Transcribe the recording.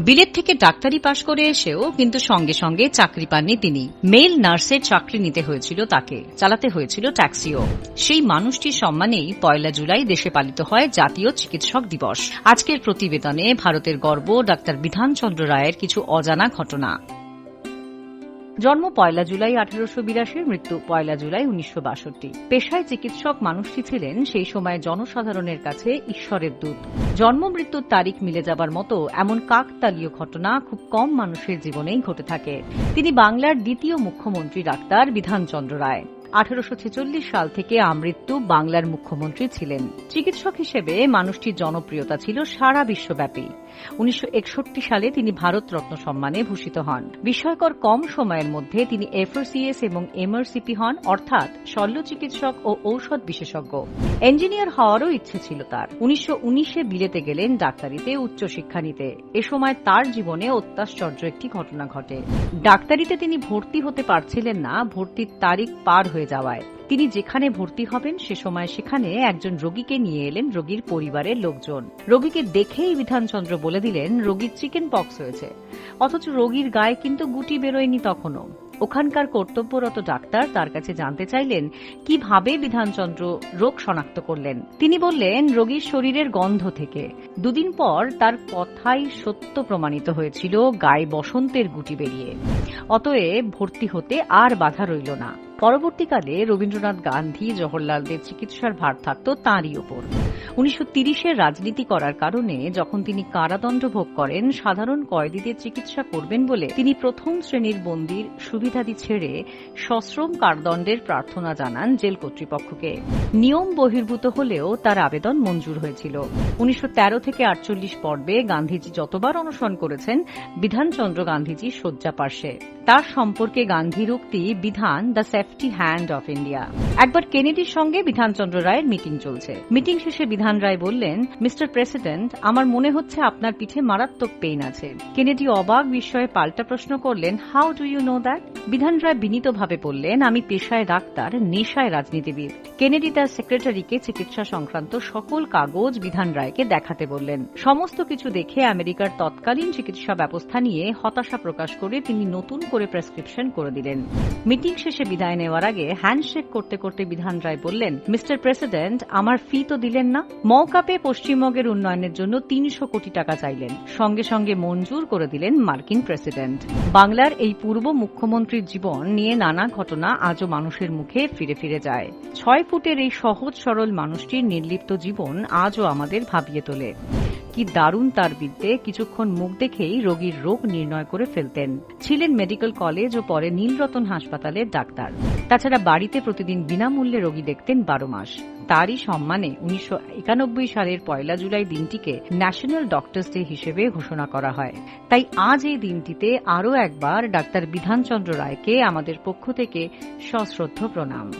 বিলেত থেকে ডাক্তারি পাশ করে এসেও কিন্তু সঙ্গে সঙ্গে চাকরি পাননি তিনি। মেল নার্সের চাকরি নিতে হয়েছিল তাকে, চালাতে হয়েছিল ট্যাক্সিও। সেই মানুষটির সম্মানেই পয়লা জুলাই দেশে পালিত হয় জাতীয় চিকিৎসক দিবস। আজকের প্রতিবেদনে ভারতের গর্ব ডাক্তার বিধানচন্দ্র রায়ের কিছু অজানা ঘটনা। জন্ম পয়লা জুলাই আঠারোশো বিরাশির, মৃত্যু পয়লা জুলাই উনিশশো বাষট্টি। পেশায় চিকিৎসক মানুষটি ছিলেন সেই সময় জনসাধারণের কাছে ঈশ্বরের দূত। জন্ম মৃত্যুর তারিখ মিলে যাবার মতো এমন কাকতালীয় ঘটনা খুব কম মানুষের জীবনেই ঘটে থাকে। তিনি বাংলার দ্বিতীয় মুখ্যমন্ত্রী ডাক্তার বিধানচন্দ্র রায়। আঠারোশো ছেচল্লিশ সাল থেকে আমৃত্যু বাংলার মুখ্যমন্ত্রী ছিলেন। চিকিৎসক হিসেবে মানুষটির জনপ্রিয়তা ছিল সারা বিশ্বব্যাপী। উনিশশো একষট্টি সালে তিনি ভারতরত্ন সম্মানে ভূষিত হন। বিস্ময়কর কম সময়ের মধ্যে তিনি এফআরসিএস এবং এমআরসিপি হন, অর্থাৎ শল্য চিকিৎসক ও ঔষধ বিশেষজ্ঞ। ইঞ্জিনিয়ার হওয়ারও ইচ্ছে ছিল তার। উনিশশো উনিশে বিলেতে গেলেন ডাক্তারিতে উচ্চশিক্ষা নিতে। এ সময় তার জীবনে অত্যাশ্চর্য একটি ঘটনা ঘটে। ডাক্তারিতে তিনি ভর্তি হতে পারছিলেন না, ভর্তির তারিখ পার হয়ে যাওয়ায়। তিনি যেখানে ভর্তি হবেন, সে সময় সেখানে একজন রোগীকে নিয়ে এলেন, রোগীর পরিবারের লোকজন। রোগীকে দেখেই বিধানচন্দ্র বলে দিলেন, রোগীর চিকেন পক্স হয়েছে। অথচ রোগীর গায়ে কিন্তু গুটি বেরোয়নি তখনও। ওখানকার কর্তব্যরত ডাক্তার তার কাছে জানতে চাইলেন, কীভাবে বিধানচন্দ্র রোগ শনাক্ত করলেন? তিনি বললেন, রোগীর শরীরের গন্ধ থেকে। দুদিন পর তার কথাই সত্য প্রমাণিত হয়েছিল গায়ে বসন্তের গুটি বেরিয়ে। অতএব ভর্তি হতে আর বাধা রইল না। পরবর্তীকালে রবীন্দ্রনাথ গান্ধী জওহরলালদের চিকিৎসার ভার থাকত তাঁরই ওপর। উনিশশো তিরিশের রাজনীতি করার কারণে যখন তিনি কারাদণ্ড ভোগ করেন, সাধারণ কয়েদিদের চিকিৎসা করবেন বলে তিনি প্রথম শ্রেণির বন্দির সুবিধাদি ছেড়ে সশ্রম কারাদণ্ডের প্রার্থনা জানান জেল কর্তৃপক্ষকে। নিয়ম বহির্ভূত হলেও তার আবেদন মঞ্জুর হয়েছিল। উনিশশো তেরো থেকে আটচল্লিশ পর্বে গান্ধীজি যতবার অনশন করেছেন, বিধানচন্দ্র গান্ধীজি শয্যা পার্শ্বে। তার সম্পর্কে গান্ধীর উক্তি Bidhan, the safety hand of India. একবার কেনেডির সঙ্গে বিধানচন্দ্র রায়ের মিটিং চলছে। মিটিং শেষে বিধান রায় বললেন, মিস্টার প্রেসিডেন্ট, আমার মনে হচ্ছে আপনার পিঠে মারাত্মক পেইন আছে। কেনেডি অবাক বিস্ময়ে পাল্টা প্রশ্ন করলেন how do you know that Bidhan Roy বিনীতভাবে বললেন, আমি পেশায় ডাক্তার, নেশায় রাজনীতিবিদ। কেনেডি তার সেক্রেটারিকে চিকিৎসা সংক্রান্ত সকল কাগজ বিধান রায়কে দেখাতে বললেন। সমস্ত কিছু দেখে আমেরিকার তৎকালীন চিকিৎসা ব্যবস্থা নিয়ে হতাশা প্রকাশ করে তিনি নতুন করে প্রেসক্রিপশন করে দিলেন। মিটিং শেষে বিদায় নেওয়ার আগে হ্যান্ডশেক করতে করতে বিধান রায় বললেন, মিস্টার প্রেসিডেন্ট, আমার ফি তো দিলেন না। মৌকা পেয়ে পশ্চিমবঙ্গের উন্নয়নের জন্য তিনশো কোটি টাকা চাইলেন। সঙ্গে সঙ্গে মঞ্জুর করে দিলেন মার্কিন প্রেসিডেন্ট। বাংলার এই পূর্ব মুখ্যমন্ত্রীর জীবন নিয়ে নানা ঘটনা আজও মানুষের মুখে ফিরে ফিরে যায়। ছয় ফুটের এই সহজ সরল মানুষটির নির্লিপ্ত জীবন আজও আমাদের ভাবিয়ে তোলে। কি দারুণ তার বিদ্যে কিছুক্ষণ মুখ দেখেই রোগীর রোগ নির্ণয় করে ফেলতেন। ছিলেন মেডিকেল কলেজ ও পরে নীলরতন হাসপাতালের ডাক্তার। তাছাড়া বাড়িতে প্রতিদিন বিনামূল্যে রোগী দেখতেন বারো মাস। তারই সম্মানে উনিশশো একানব্বই সালের পয়লা জুলাই দিনটিকে ন্যাশনাল ডক্টর্স ডে হিসেবে ঘোষণা করা হয়। তাই আজ এই দিনটিতে আরও একবার ডাক্তার বিধানচন্দ্র রায়কে আমাদের পক্ষ থেকে সশ্রদ্ধ প্রণাম।